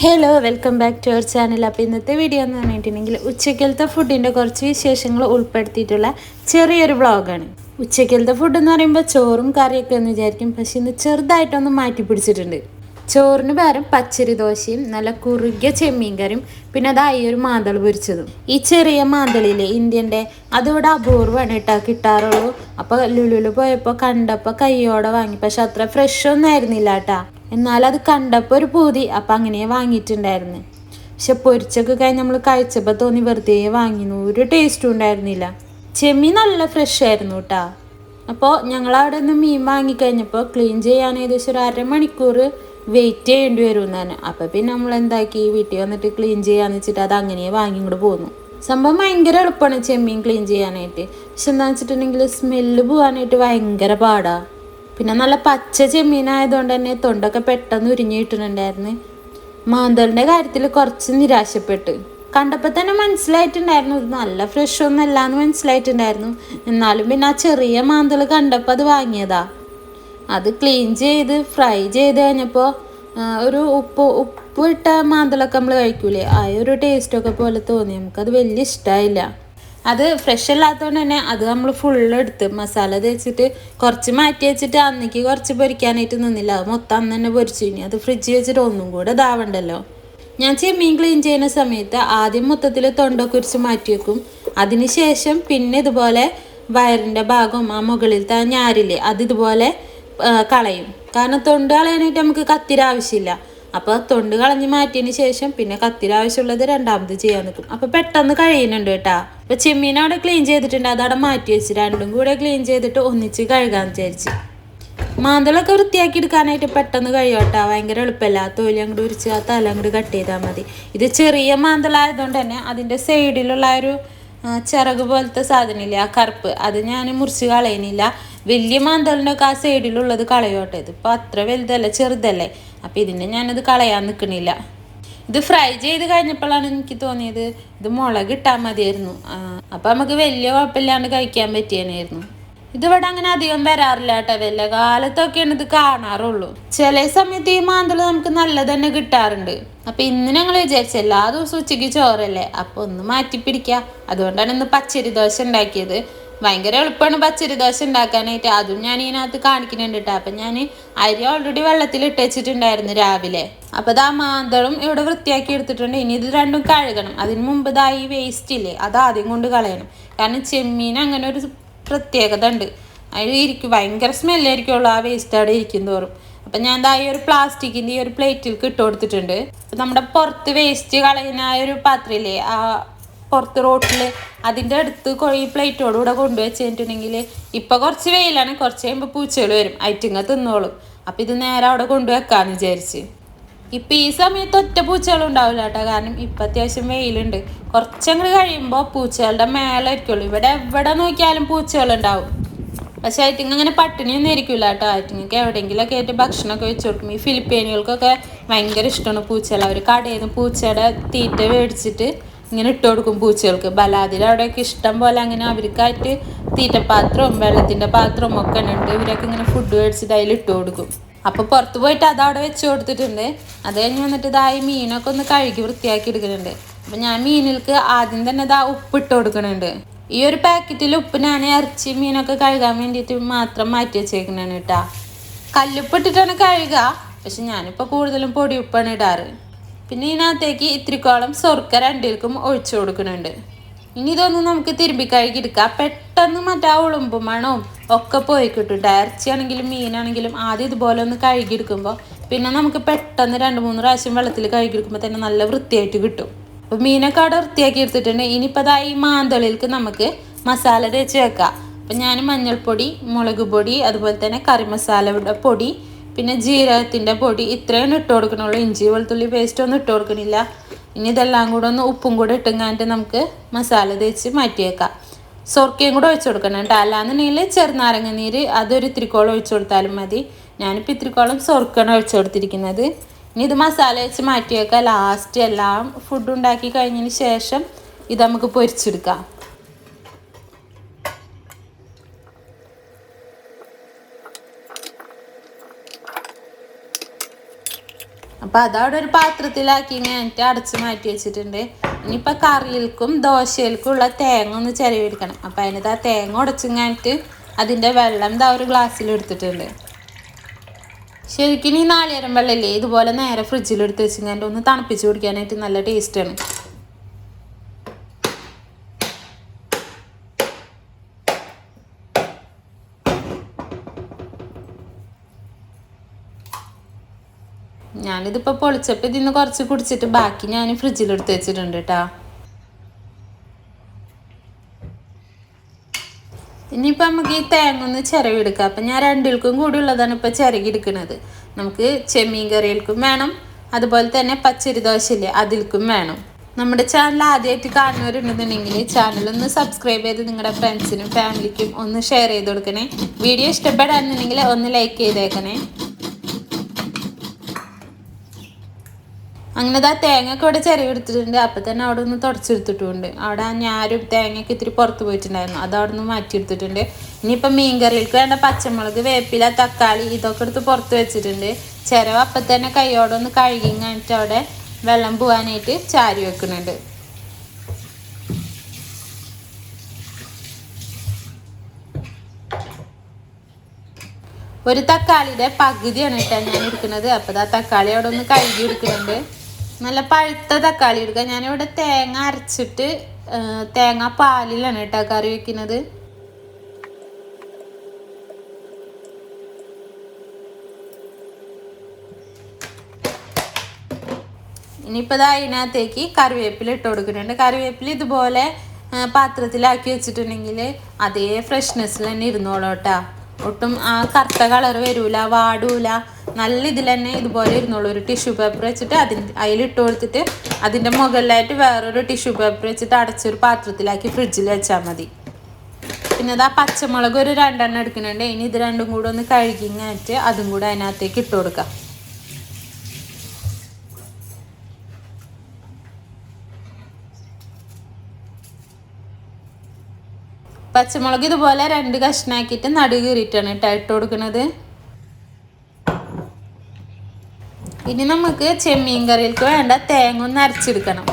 Hello welcome back to our channel അപ്പോൾ ഇന്നത്തെ video എന്ന് പറഞ്ഞിട്ടുണ്ടെങ്കിൽ ഉച്ചക്കലത്തെ ഫുഡിന്റെ കുറച്ച് വിശേഷങ്ങൾ ഉൾപ്പെടുത്തിയിട്ടുള്ള ചെറിയൊരു വ്ളോഗാണ് ഉച്ചക്കലത്തെ ഫുഡ് എന്ന് പറയുമ്പോൾ ചോറും കറിയൊക്കെ എന്ന് വിചാരിക്കും. പക്ഷേ ഇന്ന് ചെറുതായിട്ടൊന്ന് മാറ്റി പിടിച്ചിട്ടുണ്ട്. ചോറിന് പകരം പച്ചരി ദോശയും നല്ല കുറുകിയ ചെമ്മീൻ കറിയും പിന്നെ അതായി ഒരു മാന്തൾ പൊരിച്ചതും. ഈ ചെറിയ മാന്തളില്ലേ ഇന്ത്യന്റെ അതിവിടെ അപൂർവമാണ് കേട്ടോ കിട്ടാറുള്ളൂ. അപ്പോൾ ലുലുലു പോയപ്പോൾ കണ്ടപ്പോൾ കയ്യോടെ വാങ്ങി. പക്ഷെ അത്ര ഫ്രഷ് ഒന്നും ആയിരുന്നില്ല കേട്ടാ. എന്നാൽ അത് കണ്ടപ്പോൾ ഒരു പൂതി. അപ്പം അങ്ങനെ വാങ്ങിയിട്ടുണ്ടായിരുന്നു. പക്ഷെ പൊരിച്ചൊക്കെ കഴിഞ്ഞ് നമ്മൾ കഴിച്ചപ്പോൾ തോന്നി വെറുതെ വാങ്ങിന്നു. ഒരു ടേസ്റ്റും ഉണ്ടായിരുന്നില്ല. ചെമ്മീൻ നല്ല ഫ്രഷ് ആയിരുന്നു കേട്ടോ അപ്പോൾ ഞങ്ങൾ അവിടെ നിന്ന് മീൻ വാങ്ങിക്കഴിഞ്ഞപ്പോൾ ക്ലീൻ ചെയ്യാൻ ഏകദേശം ഒരു അരമണിക്കൂർ വെയിറ്റ് ചെയ്യേണ്ടി വരും എന്നാണ് അപ്പോൾ പിന്നെ നമ്മൾ എന്താക്കി? വീട്ടിൽ വന്നിട്ട് ക്ലീൻ ചെയ്യാന്ന് വെച്ചിട്ട് അത് അങ്ങനെ വാങ്ങി ഇങ്ങോട്ട് പോന്നു. സംഭവം ഭയങ്കര എളുപ്പമാണ് ചെമ്മീൻ ക്ലീൻ ചെയ്യാനായിട്ട്. പക്ഷെ എന്താണെന്ന് വെച്ചിട്ടുണ്ടെങ്കിൽ സ്മെല്ല് പോകാനായിട്ട് ഭയങ്കര പാടാ. പിന്നെ നല്ല പച്ച ചെമ്മീനായതുകൊണ്ട് തന്നെ തൊണ്ടൊക്കെ പെട്ടെന്ന് ഉരിഞ്ഞു കിട്ടുന്നുണ്ടായിരുന്നു. മാന്തളിന്റെ കാര്യത്തിൽ കുറച്ച് നിരാശപ്പെട്ട്. കണ്ടപ്പോൾ തന്നെ മനസ്സിലായിട്ടുണ്ടായിരുന്നു ഇത് നല്ല ഫ്രഷ് ഒന്നും എന്ന് മനസ്സിലായിട്ടുണ്ടായിരുന്നു. എന്നാലും പിന്നെ ആ ചെറിയ മാന്തൾ കണ്ടപ്പോൾ അത് വാങ്ങിയതാ. അത് ക്ലീൻ ചെയ്ത് ഫ്രൈ ചെയ്ത് കഴിഞ്ഞപ്പോൾ ഒരു ഉപ്പ് ഉപ്പ് ഇട്ട മാന്തളൊക്കെ നമ്മൾ കഴിക്കൂലേ? ആ ഒരു ടേസ്റ്റൊക്കെ പോലെ തോന്നി. നമുക്കത് വലിയ ഇഷ്ടമായില്ല അത് ഫ്രഷ് അല്ലാത്തതുകൊണ്ട് തന്നെ അത് നമ്മൾ ഫുള്ള് എടുത്ത് മസാല തേച്ചിട്ട് കുറച്ച് മാറ്റി വെച്ചിട്ട് അന്നേക്ക് കുറച്ച് പൊരിക്കാനായിട്ട് നിന്നില്ല. അത് മൊത്തം അന്ന് തന്നെ പൊരിച്ചു. ഇനി അത് ഫ്രിഡ്ജിൽ വെച്ചിട്ട് ഒന്നും കൂടെ ഇതാവണ്ടല്ലോ. ഞാൻ ചെമ്മീൻ ക്ലീൻ ചെയ്യുന്ന സമയത്ത് ആദ്യം മൊത്തത്തിൽ തൊണ്ട കുരിച്ച് മാറ്റി വെക്കും. അതിനുശേഷം പിന്നെ ഇതുപോലെ വയറിന്റെ ഭാഗം ആ മുകളിലത്തെ ആ ഞാരില്ലേ അത് ഇതുപോലെ കളയും. കാരണം തൊണ്ട് കളയാനായിട്ട് നമുക്ക് കത്തിര ആവശ്യമില്ല അപ്പോൾ തൊണ്ട് കളഞ്ഞ് മാറ്റിയതിന് ശേഷം പിന്നെ കത്തിരാവശ്യമുള്ളത് രണ്ടാമത് ചെയ്യാൻ നിൽക്കും അപ്പോൾ പെട്ടെന്ന് കഴിയുന്നുണ്ട് കേട്ടാ. അപ്പോൾ ചെമ്മീൻ അവിടെ ക്ലീൻ ചെയ്തിട്ടുണ്ട്. അതവിടെ മാറ്റി വെച്ച് രണ്ടും കൂടെ ക്ലീൻ ചെയ്തിട്ട് ഒന്നിച്ച് കഴുകാമെന്ന് വിചാരിച്ച്. മാന്തളൊക്കെ വൃത്തിയാക്കി എടുക്കാനായിട്ട് പെട്ടെന്ന് കഴിയോട്ടാ ഭയങ്കര എളുപ്പമല്ല. തൊലി അങ്ങോട്ട് ഉരിച്ച് ആ തല അങ്ങോട്ട് കട്ട് ചെയ്താൽ മതി. ഇത് ചെറിയ മാന്തളായതുകൊണ്ട് തന്നെ അതിന്റെ സൈഡിലുള്ള ഒരു ചിറക് പോലത്തെ സാധനമില്ല ആ കറുപ്പ് അത് ഞാൻ മുറിച്ച് കളയുന്നില്ല വലിയ മാന്തളിന്റെ ഒക്കെ ആ സൈഡിലുള്ളത് കളയോട്ടെ ഇതിപ്പോൾ അത്ര വലുതല്ല ചെറുതല്ലേ. അപ്പോൾ ഇതിനെ ഞാനത് കളയാൻ നിൽക്കണില്ല ഇത് ഫ്രൈ ചെയ്ത് കഴിഞ്ഞപ്പോഴാണ് എനിക്ക് തോന്നിയത് ഇത് മുളക് ഇട്ടാൽ മതിയായിരുന്നു. അപ്പം നമുക്ക് വലിയ കുഴപ്പമില്ലാണ്ട് കഴിക്കാൻ പറ്റിയനായിരുന്നു. ഇതിവിടെ അങ്ങനെ അധികം വരാറില്ല കേട്ടോ. വല്ല കാലത്തൊക്കെയാണ് ഇത് കാണാറുള്ളൂ. ചില സമയത്ത് ഈ മാന്തൾ നമുക്ക് നല്ല തന്നെ കിട്ടാറുണ്ട്. അപ്പൊ ഇന്ന് ഞങ്ങൾ വിചാരിച്ച എല്ലാ ദിവസവും ഉച്ചയ്ക്ക് ചോറല്ലേ? അപ്പൊ ഒന്ന് മാറ്റി പിടിക്കാം അതുകൊണ്ടാണ് ഇന്ന് പച്ചരി ദോശ ഉണ്ടാക്കിയത്. ഭയങ്കര എളുപ്പമാണ് പച്ചരി ദോശ ഉണ്ടാക്കാനായിട്ട്. അതും ഞാൻ ഇതിനകത്ത് കാണിക്കുന്നുണ്ട് കേട്ടോ അപ്പം ഞാൻ അരി ഓൾറെഡി വെള്ളത്തിൽ ഇട്ട് വെച്ചിട്ടുണ്ടായിരുന്നു രാവിലെ. അപ്പോൾ ആ മാന്തളും ഇവിടെ വൃത്തിയാക്കി എടുത്തിട്ടുണ്ട്. ഇനി ഇത് രണ്ടും കഴുകണം. അതിന് മുമ്പ് ഇതാ ഈ വേസ്റ്റ് ഇല്ലേ അത് ആദ്യം കൊണ്ട് കളയണം. കാരണം ചെമ്മീൻ അങ്ങനെ ഒരു പ്രത്യേകത ഉണ്ട്. അതിൽ ഇരിക്കും. ഭയങ്കര സ്മെല്ലായിരിക്കുള്ളൂ ആ വേസ്റ്റ് അവിടെ ഇരിക്കും തോറും. അപ്പം ഞാൻ ദാ ഈ ഒരു പ്ലാസ്റ്റിക്കിന്റെ ഈ ഒരു പ്ലേറ്റിൽ ഇട്ട് കൊടുത്തിട്ടുണ്ട്. അപ്പം നമ്മുടെ പുറത്ത് വേസ്റ്റ് കളയുന്ന ആ ഒരു പാത്രമില്ലേ ആ പുറത്ത് റോട്ടിൽ അതിന്റെ അടുത്ത് ഈ പ്ലേറ്റോട് കൂടെ കൊണ്ടുവച്ച് കഴിഞ്ഞിട്ടുണ്ടെങ്കിൽ കുറച്ച് വെയിലാണ്. കുറച്ച് കഴിയുമ്പോൾ പൂച്ചകൾ വരും. ഐറ്റിങ്ങ തിന്നോളും. അപ്പം ഇത് നേരെ അവിടെ കൊണ്ടുവെക്കാന്ന് വിചാരിച്ച്. ഇപ്പം ഈ സമയത്ത് ഒറ്റ പൂച്ചകളും ഉണ്ടാവില്ല കേട്ടോ. കാരണം ഇപ്പം അത്യാവശ്യം വെയിലുണ്ട്. കുറച്ചങ്ങോട്ട് കഴിയുമ്പോൾ പൂച്ചകളുടെ മേലെ ആയിരിക്കുള്ളൂ ഇവിടെ എവിടെ നോക്കിയാലും പൂച്ചകളുണ്ടാവും. പക്ഷെ ഐറ്റിങ് അങ്ങനെ പട്ടിണിയൊന്നും ആയിരിക്കില്ല കേട്ടോ. ഐറ്റിങ്ങൾക്ക് എവിടെയെങ്കിലുമൊക്കെ ആയിട്ട് ഭക്ഷണമൊക്കെ വെച്ച് കൊടുക്കും. ഈ ഫിലിപ്പീനുകൾക്കൊക്കെ ഭയങ്കര ഇഷ്ടമാണ് പൂച്ചകൾ അവർ കടയിൽ നിന്ന് പൂച്ചയുടെ തീറ്റ മേടിച്ചിട്ട് ഇങ്ങനെ ഇട്ട് കൊടുക്കും പൂച്ചകൾക്ക്. ബലാതിൽ അവിടെയൊക്കെ ഇഷ്ടം പോലെ അങ്ങനെ അവർക്കായിട്ട് തീറ്റപ്പാത്രവും വെള്ളത്തിന്റെ പാത്രവും ഒക്കെ ഉണ്ട്. ഇവരൊക്കെ ഇങ്ങനെ ഫുഡ് മേടിച്ചിട്ട് അതിൽ ഇട്ട് കൊടുക്കും. അപ്പോൾ പുറത്ത് പോയിട്ട് അത് അവിടെ വെച്ച് കൊടുത്തിട്ടുണ്ട്. അത് കഴിഞ്ഞ് വന്നിട്ട് ഇതായി മീനൊക്കെ ഒന്ന് കഴുകി വൃത്തിയാക്കി എടുക്കുന്നുണ്ട്. അപ്പം ഞാൻ മീനിൽക്ക് ആദ്യം തന്നെ ഇതാ ഉപ്പിട്ട് കൊടുക്കുന്നുണ്ട്. ഈ ഒരു പാക്കറ്റിൽ ഉപ്പ് ഞാൻ ഇറച്ചി മീനൊക്കെ കഴുകാൻ വേണ്ടിയിട്ട് മാത്രം മാറ്റി വെച്ചേക്കുന്നതാണ് കേട്ടാ. കല്ലുപ്പിട്ടിട്ടാണ് കഴുകുക. പക്ഷെ ഞാനിപ്പോൾ കൂടുതലും പൊടിയുപ്പാണ് ഇടാറ്. പിന്നെ ഇതിനകത്തേക്ക് ഇത്തിരിക്കോളം സ്വർക്ക രണ്ടിൽക്കും ഒഴിച്ചു കൊടുക്കുന്നുണ്ട്. ഇനി ഇതൊന്നും നമുക്ക് തിരുമ്പി കഴുകിയെടുക്കാം പെട്ടെന്ന് മറ്റേ ആ ഉളുമ്പും മണവും ഒക്കെ പോയി കിട്ടും. ഇറച്ചിയാണെങ്കിലും മീനാണെങ്കിലും ആദ്യം ഇതുപോലെ ഒന്ന് കഴുകിയെടുക്കുമ്പോൾ പിന്നെ നമുക്ക് പെട്ടെന്ന് രണ്ട് മൂന്ന് പ്രാവശ്യം വെള്ളത്തിൽ കഴുകിയെടുക്കുമ്പോൾ തന്നെ നല്ല വൃത്തിയായിട്ട് കിട്ടും. അപ്പോൾ മീനൊക്കെ അവിടെ വൃത്തിയാക്കി എടുത്തിട്ടുണ്ട്. ഇനിയിപ്പോൾ അതാ ഈ മാന്തളിലേക്ക് നമുക്ക് മസാല തേച്ച് വെക്കാം. അപ്പം ഞാൻ മഞ്ഞൾപ്പൊടി മുളക് പൊടി അതുപോലെ തന്നെ കറി മസാലയുടെ പൊടി പിന്നെ ജീരകത്തിന്റെ പൊടി ഇത്രയും ഇട്ട് കൊടുക്കണുള്ളൂ. ഇഞ്ചി വെളുത്തുള്ളി പേസ്റ്റ് ഒന്നും ഇട്ട് കൊടുക്കണില്ല. ഇനി ഇതെല്ലാം കൂടെ ഒന്ന് ഉപ്പും കൂടെ ഇട്ടുങ്ങാണ്ട് നമുക്ക് മസാല തേച്ച് മാറ്റിയേക്കാം. സോർക്കയും കൂടെ ഒഴിച്ചു കൊടുക്കണം കേട്ടോ. അല്ലാന്നുണ്ടെങ്കിൽ ചെറുനാരങ്ങ നീര് അതൊരു ഇത്തിരിക്കോളം ഒഴിച്ചു കൊടുത്താലും മതി. ഞാനിപ്പോൾ ഇത്തിരിക്കോളം സോർക്കാണ് ഒഴിച്ചു കൊടുത്തിരിക്കുന്നത്. ഇനി ഇത് മസാല വെച്ച് മാറ്റിയേക്കാം. ലാസ്റ്റ് എല്ലാം ഫുഡ് ഉണ്ടാക്കി കഴിഞ്ഞതിന് ശേഷം ഇത് നമുക്ക് പൊരിച്ചെടുക്കാം. അപ്പോൾ അതവിടെ ഒരു പാത്രത്തിലാക്കി ഇങ്ങനെ അടച്ച് മാറ്റി വെച്ചിട്ടുണ്ട്. ഇനിയിപ്പോൾ കറിയിൽക്കും ദോശയിൽക്കും ഉള്ള തേങ്ങ ഒന്ന് ചിരവിടിക്കണം അപ്പോൾ അതിനകത്ത് ആ തേങ്ങ ഉടച്ചിങ്ങാനിട്ട് അതിന്റെ വെള്ളം ഇതാ ഒരു ഗ്ലാസ്സിൽ എടുത്തിട്ടുണ്ട്. ശരിക്കും ഈ നാളികേരം വെള്ളമില്ലേ ഇതുപോലെ നേരെ ഫ്രിഡ്ജിൽ എടുത്ത് വെച്ചിങ്ങനെ ഒന്ന് തണുപ്പിച്ച് കുടിക്കാനായിട്ട് നല്ല ടേസ്റ്റാണ് ഞാനിതിപ്പോൾ പൊളിച്ചപ്പോൾ ഇതിന്ന് കുറച്ച് കുടിച്ചിട്ട് ബാക്കി ഞാൻ ഫ്രിഡ്ജിൽ എടുത്ത് വെച്ചിട്ടുണ്ട് കേട്ടോ ഇനിയിപ്പോൾ നമുക്ക് ഈ തേങ്ങ ഒന്ന് ചിരവിയെടുക്കാം അപ്പം ഞാൻ രണ്ടിൽക്കും കൂടി ഉള്ളതാണ് ഇപ്പോൾ ചിരകി എടുക്കുന്നത് നമുക്ക് ചെമ്മീൻ കറികൾക്കും വേണം. അതുപോലെ തന്നെ പച്ചരി ദോശയില്ലേ അതിൽക്കും വേണം. നമ്മുടെ ചാനൽ ആദ്യമായിട്ട് കാണുന്നവരുണ്ടെന്നുണ്ടെങ്കിൽ ചാനൽ ഒന്ന് സബ്സ്ക്രൈബ് ചെയ്ത് നിങ്ങളുടെ ഫ്രണ്ട്സിനും ഫാമിലിക്കും ഒന്ന് ഷെയർ ചെയ്ത് കൊടുക്കണേ. വീഡിയോ ഇഷ്ടപ്പെടാന്നുണ്ടെങ്കിൽ ഒന്ന് ലൈക്ക് ചെയ്തേക്കണേ. അങ്ങനെ ആ തേങ്ങയൊക്കെ അവിടെ ചെറിയ എടുത്തിട്ടുണ്ട് അപ്പം തന്നെ അവിടെ നിന്ന് തുടച്ചെടുത്തിട്ടുണ്ട്. അവിടെ ഞാരും തേങ്ങയൊക്കെ ഇത്തിരി പുറത്ത് പോയിട്ടുണ്ടായിരുന്നു. അത് അവിടെ നിന്ന് മാറ്റിയെടുത്തിട്ടുണ്ട്. ഇനിയിപ്പം മീൻ കറികൾക്ക് വേണ്ട പച്ചമുളക് വേപ്പില തക്കാളി ഇതൊക്കെ എടുത്ത് പുറത്ത് വെച്ചിട്ടുണ്ട്. ചിരവ് അപ്പം തന്നെ കൈയോടെ ഒന്ന് കഴുകി കഴിഞ്ഞിട്ട് അവിടെ വെള്ളം പോകാനായിട്ട് ചാരി വെക്കുന്നുണ്ട്. ഒരു തക്കാളിയുടെ പകുതിയാണ് കേട്ടോ ഞാൻ എടുക്കുന്നത്. അപ്പോൾ ആ തക്കാളി അവിടെ ഒന്ന് കഴുകി എടുക്കുന്നുണ്ട്. നല്ല പഴുത്ത തക്കാളി എടുക്കുക ഞാനിവിടെ തേങ്ങ അരച്ചിട്ട് തേങ്ങ പാലിലാണ് കേട്ടോ കറി വെക്കുന്നത്. ഇനിയിപ്പോൾ അതിനകത്തേക്ക് കറിവേപ്പില ഇട്ട് കൊടുക്കുന്നുണ്ട്. കറിവേപ്പില ഇതുപോലെ പാത്രത്തിലാക്കി വെച്ചിട്ടുണ്ടെങ്കിൽ അതേ ഫ്രഷ്നെസ്സിൽ തന്നെ ഇരുന്നോളൂ ഒട്ടും ആ കറുത്ത കളർ വരൂല വാടൂല. നല്ല ഇതിൽ തന്നെ ഇതുപോലെ ഇരുന്നുള്ളൂ ഒരു ടിഷ്യൂ പേപ്പർ വെച്ചിട്ട് അതിന് അതിലിട്ട് കൊടുത്തിട്ട് അതിന്റെ മുകളിലായിട്ട് വേറൊരു ടിഷ്യൂ പേപ്പർ വെച്ചിട്ട് അടച്ചൊരു പാത്രത്തിലാക്കി ഫ്രിഡ്ജിൽ വെച്ചാൽ മതി. പിന്നെ അത് ആ പച്ചമുളക് ഒരു രണ്ടെണ്ണം എടുക്കുന്നുണ്ട്. ഇനി ഇത് രണ്ടും കൂടെ ഒന്ന് കഴുകി കഴിഞ്ഞിട്ട് അതും കൂടെ അതിനകത്തേക്ക് ഇട്ട് കൊടുക്കാം. പച്ചമുളക് ഇതുപോലെ രണ്ട് കഷ്ണാക്കിയിട്ട് നടു കീറിയിട്ടാണ് ഇട്ട് കൊടുക്കുന്നത് ഇനി നമുക്ക് ചെമ്മീൻ കറിയിലേക്ക് വേണ്ട തേങ്ങ ഒന്ന് അരച്ചെടുക്കണം.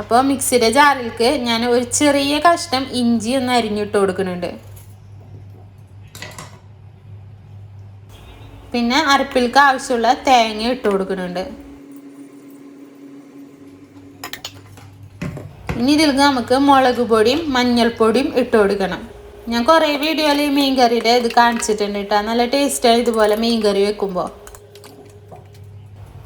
അപ്പോൾ മിക്സിയുടെ ജാറിലേക്ക് ഞാൻ ഒരു ചെറിയ കഷ്ണം ഇഞ്ചി ഒന്ന് അരിഞ്ഞിട്ട് കൊടുക്കുന്നുണ്ട്. പിന്നെ അരപ്പിൽക്ക് ആവശ്യമുള്ള തേങ്ങ ഇട്ട് കൊടുക്കുന്നുണ്ട്. ഇനി ഇതിലേക്ക് നമുക്ക് മുളക് പൊടിയും മഞ്ഞൾപ്പൊടിയും ഇട്ട് കൊടുക്കണം. ഞാൻ കുറേ വീഡിയോയിൽ മീൻ കറിയുടെ ഇത് കാണിച്ചിട്ടുണ്ട് കേട്ടോ. നല്ല ടേസ്റ്റായി ഇതുപോലെ മീൻ കറി വെക്കുമ്പോൾ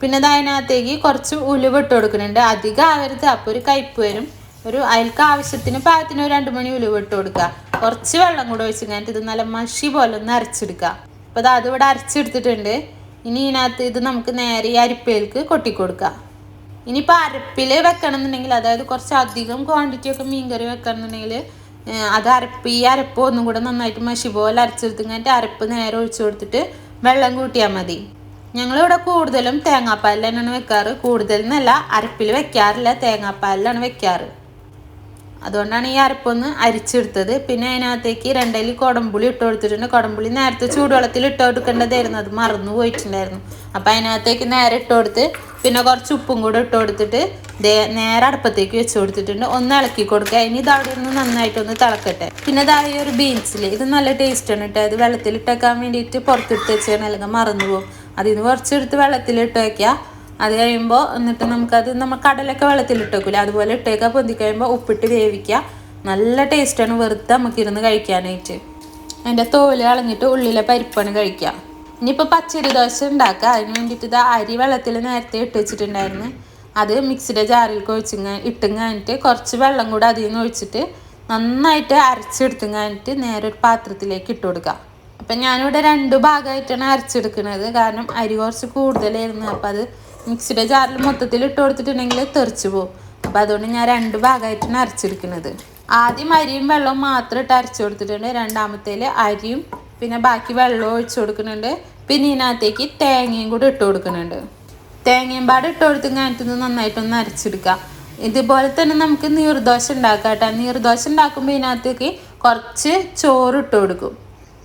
പിന്നെ അതിനകത്തേക്ക് കുറച്ച് ഉലുവ ഇട്ട് കൊടുക്കുന്നുണ്ട്. അധികം ആവരുത്. അപ്പോൾ ഒരു കയ്പ്പ് വരും. ഒരു അയൽക്ക് ആവശ്യത്തിന് പാകത്തിന് ഒരു രണ്ട് മണി ഉലുവ ഇട്ട് കൊടുക്കുക കുറച്ച് വെള്ളം കൂടെ ഒഴിച്ച് കഴിഞ്ഞിട്ട് ഇത് നല്ല മഷി പോലെ ഒന്ന് അരച്ചെടുക്കുക അപ്പോൾ അത് അതിവിടെ അരച്ചെടുത്തിട്ടുണ്ട്. ഇനി ഇതിനകത്ത് ഇത് നമുക്ക് നേരെ ഈ അരിപ്പയിലേക്ക് കൊട്ടിക്കൊടുക്കുക ഇനിയിപ്പോൾ അരപ്പിൽ വെക്കണം എന്നുണ്ടെങ്കിൽ അതായത് കുറച്ച് അധികം ക്വാണ്ടിറ്റി ഒക്കെ മീൻകറി വെക്കണം എന്നുണ്ടെങ്കിൽ അത് അരപ്പ് ഈ അരപ്പ് ഒന്നും കൂടെ നന്നായിട്ട് മഷി പോലെ അരച്ചെടുത്ത് കഴിഞ്ഞിട്ട് അരപ്പ് നേരെ ഒഴിച്ചു കൊടുത്തിട്ട് വെള്ളം കൂട്ടിയാൽ മതി. ഞങ്ങളിവിടെ കൂടുതലും തേങ്ങാപ്പാലിൽ തന്നെയാണ് വെക്കാറ്. കൂടുതൽ എന്നല്ല അരപ്പിൽ വെക്കാറില്ല തേങ്ങാപ്പാലിലാണ് വെക്കാറ്. അതുകൊണ്ടാണ് ഈ അരപ്പൊന്ന് അരിച്ചെടുത്തത്. പിന്നെ അതിനകത്തേക്ക് രണ്ടേലി കുടംപുളി ഇട്ട് കൊടുത്തിട്ടുണ്ട്. കുടംപുളി നേരത്തെ ചൂടുവെള്ളത്തിൽ ഇട്ട് കൊടുക്കേണ്ടതായിരുന്നു. അത് മറന്നു പോയിട്ടുണ്ടായിരുന്നു. അപ്പം അതിനകത്തേക്ക് നേരെ ഇട്ട് കൊടുത്ത് പിന്നെ കുറച്ച് ഉപ്പും കൂടെ ഇട്ട് കൊടുത്തിട്ട് നേരെ അടുപ്പത്തേക്ക് വെച്ച് കൊടുത്തിട്ടുണ്ട്. ഒന്ന് ഇളക്കി കൊടുക്കുക ഇനി ഇത് അവിടെ നിന്ന് നന്നായിട്ടൊന്ന് തിളക്കട്ടെ. പിന്നെ ഇതായ ഒരു ബീൻസിൽ ഇത് നല്ല ടേസ്റ്റാണ് കേട്ടോ വെള്ളത്തിൽ വെള്ളത്തിലിട്ടേക്കാൻ വേണ്ടിയിട്ട് പുറത്തിട്ട് വെച്ചാൽ അല്ലെങ്കിൽ മറന്നു പോകും. അതിൽ നിന്ന് കുറച്ചെടുത്ത് വെള്ളത്തിലിട്ട് വയ്ക്കുക അത് കഴിയുമ്പോൾ എന്നിട്ട് നമുക്കത് നമ്മൾ കടലൊക്കെ വെള്ളത്തിലിട്ട് വെക്കില്ല അതുപോലെ ഇട്ടേക്കുക പൊന്തി കഴിയുമ്പോൾ ഉപ്പിട്ട് വേവിക്കുക നല്ല ടേസ്റ്റാണ് വെറുതെ നമുക്കിരുന്ന് കഴിക്കാനായിട്ട്. അതിന്റെ തോൽ കളഞ്ഞിട്ട് ഉള്ളിലെ പരിപ്പാണ് കഴിക്കുക ഇനിയിപ്പോൾ പച്ചരി ദോശ ഉണ്ടാക്കുക അതിന് വേണ്ടിയിട്ട് ഇത് അരി വെള്ളത്തിൽ നേരത്തെ ഇട്ട് വെച്ചിട്ടുണ്ടായിരുന്നു. അത് മിക്സിയുടെ ജാറിൽ ഒഴിച്ചിങ്ങ ഇട്ടും കഴിഞ്ഞിട്ട് കുറച്ച് വെള്ളം കൂടെ അതിൽ നിന്ന് ഒഴിച്ചിട്ട് നന്നായിട്ട് അരച്ചെടുത്തും കഴിഞ്ഞിട്ട് നേരെ ഒരു പാത്രത്തിലേക്ക് ഇട്ട് കൊടുക്കുക അപ്പം ഞാനിവിടെ രണ്ട് ഭാഗമായിട്ടാണ് അരച്ചെടുക്കുന്നത്. കാരണം അരി കുറച്ച് കൂടുതലായിരുന്നു. അപ്പം അത് മിക്സിയുടെ ജാറിൽ മൊത്തത്തിൽ ഇട്ട് കൊടുത്തിട്ടുണ്ടെങ്കിൽ തെറിച്ചു പോകും അപ്പം അതുകൊണ്ട് ഞാൻ രണ്ട് ഭാഗമായിട്ടാണ് അരച്ചെടുക്കുന്നത്. ആദ്യം അരിയും വെള്ളവും മാത്രം ഇട്ട് അരച്ചു കൊടുത്തിട്ടുണ്ട്. രണ്ടാമത്തേൽ അരിയും പിന്നെ ബാക്കി വെള്ളവും ഒഴിച്ചു കൊടുക്കുന്നുണ്ട്. പിന്നെ ഇതിനകത്തേക്ക് തേങ്ങയും കൂടി ഇട്ട് കൊടുക്കുന്നുണ്ട്. തേങ്ങയും പാട് ഇട്ട് കൊടുത്ത് കഴിഞ്ഞിട്ട് നന്നായിട്ടൊന്ന് അരച്ചെടുക്കാം ഇതുപോലെ തന്നെ നമുക്ക് നീർദോശ ഉണ്ടാക്കാം കേട്ടോ. നീർദോശ ഉണ്ടാക്കുമ്പോൾ ഇതിനകത്തേക്ക് കുറച്ച് ചോറ് ഇട്ട് കൊടുക്കും.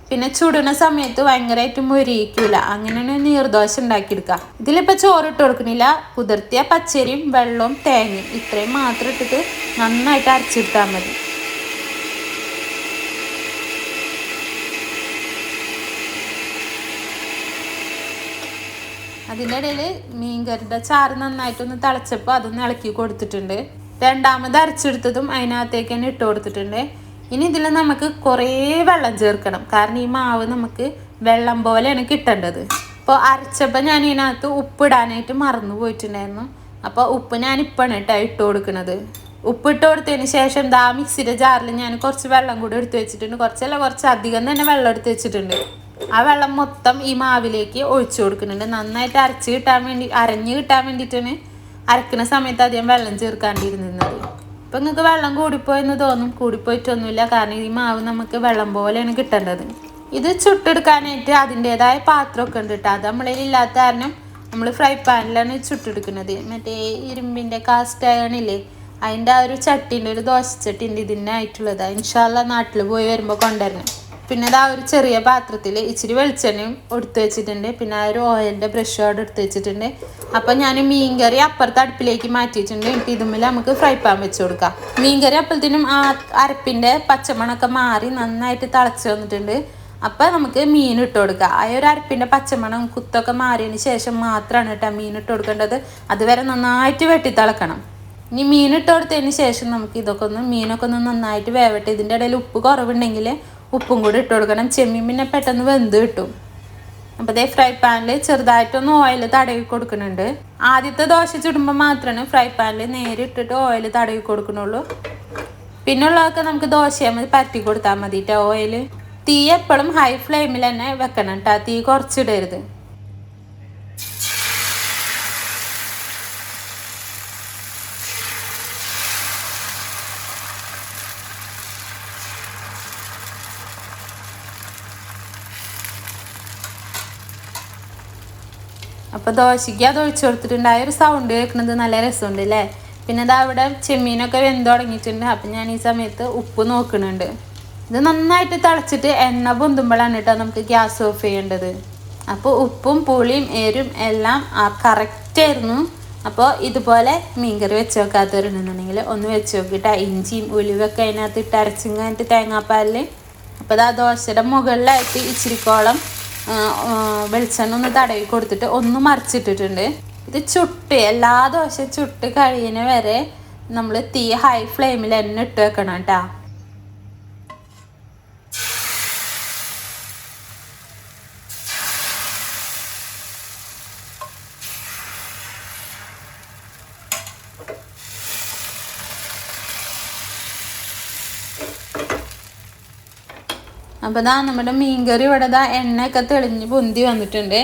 പിന്നെ ചുടുന്ന സമയത്ത് ഭയങ്കരമായിട്ട് മുരിയിക്കൂല. അങ്ങനെയാണ് നീർദോശ ഉണ്ടാക്കിയെടുക്കുക. ഇതിലിപ്പോൾ ചോറ് ഇട്ട് കൊടുക്കണില്ല കുതിർത്തിയ പച്ചരിയും വെള്ളവും തേങ്ങയും ഇത്രയും മാത്രം ഇട്ടിട്ട് നന്നായിട്ട് അരച്ചെടുത്താൽ മതി. അതിന്റെ ഇടയിൽ മീൻകറിയുടെ ചാറ് നന്നായിട്ടൊന്ന് തിളച്ചപ്പോൾ അതൊന്ന് ഇളക്കി കൊടുത്തിട്ടുണ്ട്. രണ്ടാമത് അരച്ചെടുത്തതും അതിനകത്തേക്ക് തന്നെ ഇട്ട് കൊടുത്തിട്ടുണ്ട്. ഇനി ഇതിൽ നമുക്ക് കുറേ വെള്ളം ചേർക്കണം. കാരണം ഈ മാവ് നമുക്ക് വെള്ളം പോലെയാണ് കിട്ടേണ്ടത്. അപ്പോൾ അരച്ചപ്പോൾ ഞാൻ ഇതിനകത്ത് ഉപ്പിടാനായിട്ട് മറന്നു പോയിട്ടുണ്ടായിരുന്നു. അപ്പോൾ ഉപ്പ് ഞാൻ ഇപ്പാണ് കേട്ടോ ഇട്ട് കൊടുക്കുന്നത്. ഉപ്പിട്ട് കൊടുത്തതിന് ശേഷം ദാ മിക്സിയുടെ ജാറിൽ ഞാൻ കുറച്ച് വെള്ളം കൂടി എടുത്ത് വെച്ചിട്ടുണ്ട്. കുറച്ചല്ല കുറച്ച് അധികം തന്നെ വെള്ളം എടുത്ത് വെച്ചിട്ടുണ്ട്. ആ വെള്ളം മൊത്തം ഈ മാവിലേക്ക് ഒഴിച്ചു കൊടുക്കുന്നുണ്ട്. നന്നായിട്ട് അരച്ച് കിട്ടാൻ വേണ്ടി അരഞ്ഞ് കിട്ടാൻ വേണ്ടിയിട്ടാണ് അരക്കുന്ന സമയത്ത് അധികം വെള്ളം ചേർക്കാണ്ടിരുന്നത്. ഇപ്പം നിങ്ങൾക്ക് വെള്ളം കൂടിപ്പോയെന്ന് തോന്നും. കൂടിപ്പോയിട്ടൊന്നുമില്ല. കാരണം ഈ മാവ് നമുക്ക് വെള്ളം പോലെയാണ് കിട്ടേണ്ടത്. ഇത് ചുട്ടെടുക്കാനായിട്ട് അതിന്റെതായ പാത്രമൊക്കെ ഉണ്ട് കേട്ടോ അത് നമ്മളിൽ ഇല്ലാത്ത കാരണം നമ്മൾ ഫ്രൈ പാനിലാണ് ചുട്ടെടുക്കുന്നത്. മറ്റേ ഇരുമ്പിന്റെ കാസ്റ്റ് അയണില്ലേ അതിന്റെ ആ ഒരു ചട്ടിന്റെ ഒരു ദോശച്ചട്ടിന്റെ ഇതിനായിട്ടുള്ളത്. ഇൻഷാല്ല നാട്ടിൽ പോയി വരുമ്പോൾ കൊണ്ടുവരണം. പിന്നെ ഇതാ ഒരു ചെറിയ പാത്രത്തിൽ ഇച്ചിരി വെളിച്ചെണ്ണയും എടുത്ത് വെച്ചിട്ടുണ്ട്. പിന്നെ ആ ഒരു ഓയിലിന്റെ ബ്രഷോട് എടുത്ത് വെച്ചിട്ടുണ്ട്. അപ്പം ഞാൻ മീൻകറി അപ്പുറത്തെ അടുപ്പിലേക്ക് മാറ്റിയിട്ടുണ്ട്. എന്നിട്ട് ഇതുമ്മിൽ നമുക്ക് ഫ്രൈ പാൻ വെച്ച് കൊടുക്കാം. മീൻകറി അപ്പോഴത്തേനും ആ അരപ്പിന്റെ പച്ചമണമൊക്കെ മാറി നന്നായിട്ട് തിളച്ച് വന്നിട്ടുണ്ട്. അപ്പം നമുക്ക് മീൻ ഇട്ട് കൊടുക്കുക ആ ഒരു അരപ്പിന്റെ പച്ചമണം കുത്തൊക്കെ മാറിയതിന് ശേഷം മാത്രമാണ് കേട്ടോ മീൻ ഇട്ട് കൊടുക്കേണ്ടത്. അതുവരെ നന്നായിട്ട് വെട്ടി തിളക്കണം ഇനി മീൻ ഇട്ട് കൊടുത്തതിന് ശേഷം നമുക്ക് ഇതൊക്കെ ഒന്ന് മീനൊക്കെ ഒന്ന് നന്നായിട്ട് വേവട്ടെ. ഇതിന്റെ ഇടയിൽ ഉപ്പ് കുറവുണ്ടെങ്കിൽ ഉപ്പും കൂടി ഇട്ട് കൊടുക്കണം. ചെമ്മീൻ പിന്നെ പെട്ടെന്ന് വെന്ത് കിട്ടും. അപ്പോൾ ഇതേ ഫ്രൈ പാനിൽ ചെറുതായിട്ടൊന്ന് ഓയിൽ തടവി കൊടുക്കുന്നുണ്ട്. ആദ്യത്തെ ദോശ ചുടുമ്പോൾ മാത്രമാണ് ഫ്രൈ പാനിൽ നേരിട്ടിട്ട് ഓയിൽ തടവി കൊടുക്കണുള്ളൂ പിന്നുള്ളതൊക്കെ നമുക്ക് ദോശയാൽ പരത്തി കൊടുത്താൽ മതി ഓയിൽ തീ എപ്പോഴും ഹൈ ഫ്ലെയിമിൽ തന്നെ വെക്കണം കേട്ടോ തീ കുറച്ചിടരുത്. അപ്പോൾ ദോശയ്ക്ക് അത് ഒഴിച്ചു കൊടുത്തിട്ടുണ്ടായ ഒരു സൗണ്ട് കേൾക്കുന്നത് നല്ല രസമുണ്ട് അല്ലേ പിന്നെ അത് അവിടെ ചെമ്മീനൊക്കെ വെന്ത് തുടങ്ങിയിട്ടുണ്ട്. അപ്പം ഞാൻ ഈ സമയത്ത് ഉപ്പ് നോക്കുന്നുണ്ട് ഇത് നന്നായിട്ട് തിളച്ചിട്ട് എണ്ണ പൊന്തുമ്പോഴാണ് കേട്ടോ നമുക്ക് ഗ്യാസ് ഓഫ് ചെയ്യേണ്ടത്. അപ്പോൾ ഉപ്പും പുളിയും എരും എല്ലാം ആ കറക്റ്റായിരുന്നു അപ്പോൾ ഇതുപോലെ മീൻകറി വെച്ച് വെക്കാത്തവരുണ്ടെന്നുണ്ടെങ്കിൽ ഒന്ന് വെച്ച് നോക്കിയിട്ട് ഇഞ്ചിയും ഉലുവൊക്കെ അതിനകത്ത് ഇട്ട് തേങ്ങാപ്പാലിൽ അപ്പോൾ അത് ആ ദോശയുടെ മുകളിലായിട്ട് ഇച്ചിരിക്കോളം വെളിച്ചെണ്ണ ഒന്ന് തടവി കൊടുത്തിട്ട് ഒന്ന് മറിച്ചിട്ടിട്ടുണ്ട്. ഇത് ചുട്ട് എല്ലാ ദോശ ചുട്ട് കഴിയുന്ന വരെ നമ്മൾ തീ ഹൈ ഫ്ലെയിമിൽ തന്നെ ഇട്ട് വെക്കണം കേട്ടോ. അപ്പോൾ ദാ നമ്മുടെ മീൻകറി ഇവിടെ ദാ എണ്ണയൊക്കെ തെളിഞ്ഞ് പൊന്തി വന്നിട്ടുണ്ട്.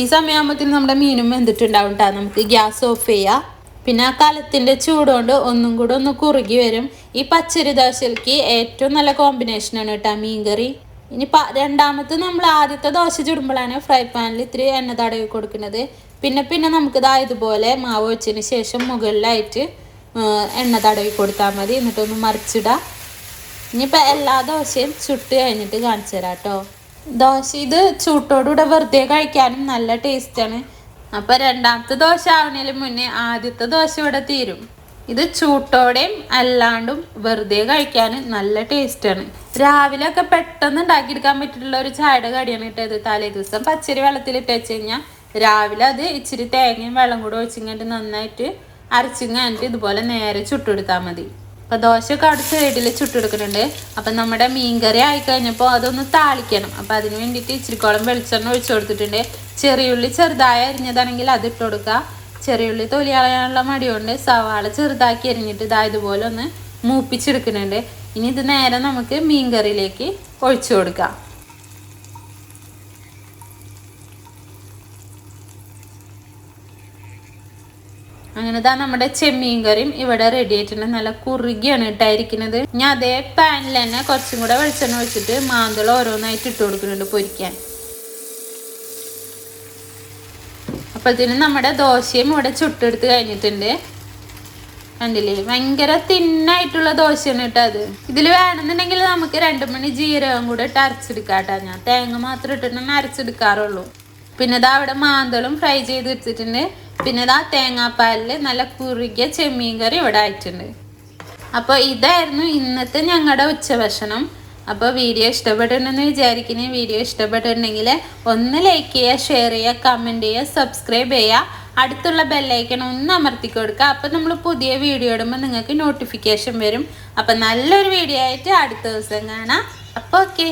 ഈ സമയമാകുമ്പോഴത്തേനും നമ്മുടെ മീനും വെന്തിട്ടുണ്ടാവും കേട്ടോ നമുക്ക് ഗ്യാസ് ഓഫ് ചെയ്യാം. പിന്നെ ആ കലത്തിന്റെ ചൂടുകൊണ്ട് ഒന്നും കൂടെ ഒന്ന് കുറുകി വരും. ഈ പച്ചരി ദോശയ്ക്ക് ഏറ്റവും നല്ല കോമ്പിനേഷനാണ് കേട്ടോ മീൻകറി. ഇനി പ രണ്ടാമത്തെ നമ്മൾ ആദ്യത്തെ ദോശ ചുടുമ്പോഴാണ് ഫ്രൈ പാനിൽ ഇത്തിരി എണ്ണ തടവി കൊടുക്കുന്നത്. പിന്നെ പിന്നെ നമുക്ക് ഇതായതുപോലെ മാവ് വെച്ചതിന് ശേഷം മുകളിലായിട്ട് എണ്ണ തടവി കൊടുത്താൽ മതി. എന്നിട്ടൊന്ന് മറിച്ചിടാം. ഇനിയിപ്പോൾ എല്ലാ ദോശയും ചുട്ട് കഴിഞ്ഞിട്ട് കാണിച്ചു തരാം കേട്ടോ. ദോശ ഇത് ചൂട്ടോടുകൂടെ വെറുതെ കഴിക്കാനും നല്ല ടേസ്റ്റാണ് അപ്പോൾ രണ്ടാമത്തെ ദോശ ആവണേലും മുന്നേ ആദ്യത്തെ ദോശ ഇവിടെ തീരും. ഇത് ചൂട്ടോടെയും അല്ലാണ്ടും വെറുതെ കഴിക്കാൻ നല്ല ടേസ്റ്റാണ് രാവിലെ ഒക്കെ പെട്ടെന്ന് ഉണ്ടാക്കിയെടുക്കാൻ പറ്റിയിട്ടുള്ള ഒരു ചായയുടെ കടിയാണ് ഇട്ടത്. തലേ ദിവസം പച്ചരി വെള്ളത്തിൽ ഇട്ട് വെച്ച് കഴിഞ്ഞാൽ രാവിലെ അത് ഇച്ചിരി തേങ്ങയും വെള്ളം കൂടെ ഒഴിച്ചിങ്ങോട്ട് നന്നായിട്ട് അരച്ചിങ്ങാനിട്ട് ഇതുപോലെ നേരെ ചുട്ടെടുത്താൽ മതി. അപ്പൊ ദോശയൊക്കെ അവിടെ സൈഡിൽ ചുട്ടെടുക്കുന്നുണ്ട്. അപ്പം നമ്മുടെ മീൻകറി ആയിക്കഴിഞ്ഞപ്പോൾ അതൊന്ന് താളിക്കണം. അപ്പോൾ അതിന് വേണ്ടിയിട്ട് ഇച്ചിരിക്കോളം വെളിച്ചെണ്ണ ഒഴിച്ചു കൊടുത്തിട്ടുണ്ട്. ചെറിയുള്ളി ചെറുതായി അരിഞ്ഞതാണെങ്കിൽ അത് ഇട്ട് കൊടുക്കുക. ചെറിയുള്ളി തൊലി കളയാനുള്ള മടി കൊണ്ട് സവാള ചെറുതാക്കി അരിഞ്ഞിട്ട് ഇതാ ഇതുപോലെ ഒന്ന് മൂപ്പിച്ചെടുക്കുന്നുണ്ട്. ഇനി ഇത് നേരെ നമുക്ക് മീൻകറിയിലേക്ക് ഒഴിച്ചു കൊടുക്കാം. അങ്ങനെ ഇതാ നമ്മുടെ ചെമ്മീൻ കറിയും ഇവിടെ റെഡി ആയിട്ടുണ്ട്. നല്ല കുറുകിയാണ് ഇട്ടായിരിക്കുന്നത്. ഞാൻ അതേ പാനിൽ തന്നെ കുറച്ചും കൂടെ വെളിച്ചെണ്ണ ഒഴിച്ചിട്ട് മാന്തളം ഓരോന്നായിട്ട് ഇട്ട് കൊടുക്കുന്നുണ്ട് പൊരിക്കാൻ. അപ്പോഴത്തേനും നമ്മുടെ ദോശയും ഇവിടെ ചുട്ടെടുത്ത് കഴിഞ്ഞിട്ടുണ്ട്. കണ്ടില്ലേ? ഭയങ്കര തിന്നായിട്ടുള്ള ദോശയാണ് കേട്ടോ അത്. ഇതിൽ വേണമെന്നുണ്ടെങ്കിൽ നമുക്ക് രണ്ട് മണി ജീരകം കൂടെ ഇട്ട് അരച്ചെടുക്കാം കേട്ടോ ഞാൻ തേങ്ങ മാത്രം ഇട്ടിട്ടാണ് അരച്ചെടുക്കാറുള്ളൂ. പിന്നെ ഇതാ അവിടെ മാന്തളും ഫ്രൈ ചെയ്ത് വെച്ചിട്ടുണ്ട്. പിന്നെ ഇതാ തേങ്ങാപ്പാലിൽ നല്ല കുറുകിയ ചെമ്മീൻ കറി ഇവിടെ ആയിട്ടുണ്ട്. അപ്പോൾ ഇതായിരുന്നു ഇന്നത്തെ ഞങ്ങളുടെ ഉച്ചഭക്ഷണം. അപ്പോൾ വീഡിയോ ഇഷ്ടപ്പെട്ടിട്ടുണ്ടെന്ന് വിചാരിക്കുന്ന. വീഡിയോ ഇഷ്ടപ്പെട്ടിട്ടുണ്ടെങ്കിൽ ഒന്ന് ലൈക്ക് ചെയ്യുക ഷെയർ ചെയ്യുക കമന്റ് ചെയ്യുക സബ്സ്ക്രൈബ് ചെയ്യുക. അടുത്തുള്ള ബെല്ലൈക്കൺ ഒന്ന് അമർത്തി കൊടുക്കുക. അപ്പോൾ നമ്മൾ പുതിയ വീഡിയോ ഇടുമ്പോൾ നിങ്ങൾക്ക് നോട്ടിഫിക്കേഷൻ വരും. അപ്പോൾ നല്ലൊരു വീഡിയോ ആയിട്ട് അടുത്ത ദിവസം കാണാം. അപ്പോൾ ഓക്കെ